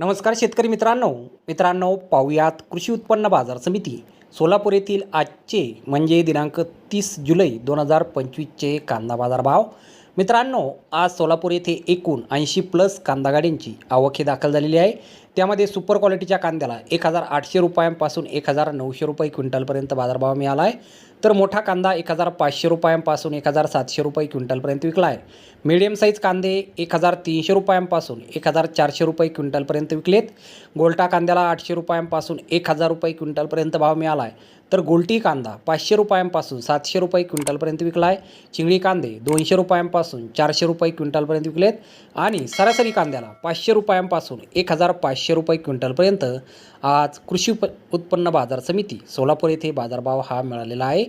नमस्कार शेतकरी मित्रांनो. मित्रांनो पाहुयात कृषी उत्पन्न बाजार समिती सोलापूर येथील आजचे म्हणजे दिनांक तीस जुलै दोन हजार पंचवीसचे कांदा बाजार भाव मित्रांनो आज सोलापूर येथे एकूण ऐंशी प्लस कांदा गाड्यांची आवक ही दाखल झालेली आहे. त्यामध्ये सुपर क्वालिटीच्या कांद्याला एक हजार आठशे रुपयांपासून एक हजार नऊशे रुपये क्विंटलपर्यंत बाजारभाव मिळाला आहे. तर मोठा कांदा एक हजार पाचशे रुपयांपासून एक हजार सातशे रुपये क्विंटलपर्यंत विकला आहे मीडियम साईज कांदे एक हजार तीनशे रुपयांपासून एक हजार चारशे रुपये क्विंटलपर्यंत विकलेत. गोल्टा कांद्याला आठशे रुपयांपासून एक हजार रुपये क्विंटलपर्यंत भाव मिळाला आहे तर गोलटी कांदा पाचशे रुपयांपासून सातशे रुपये क्विंटलपर्यंत विकला आहे चिंगळी कांदे दोनशे रुपयांपासून चारशे रुपये क्विंटलपर्यंत विकलेत. आणि सरासरी कांद्याला पाचशे रुपयांपासून एक हजार पाचशे रुपये क्विंटलपर्यंत आज कृषी उप उत्पन्न बाजार समिती सोलापूर येथे बाजारभाव हा मिळालेला आहे.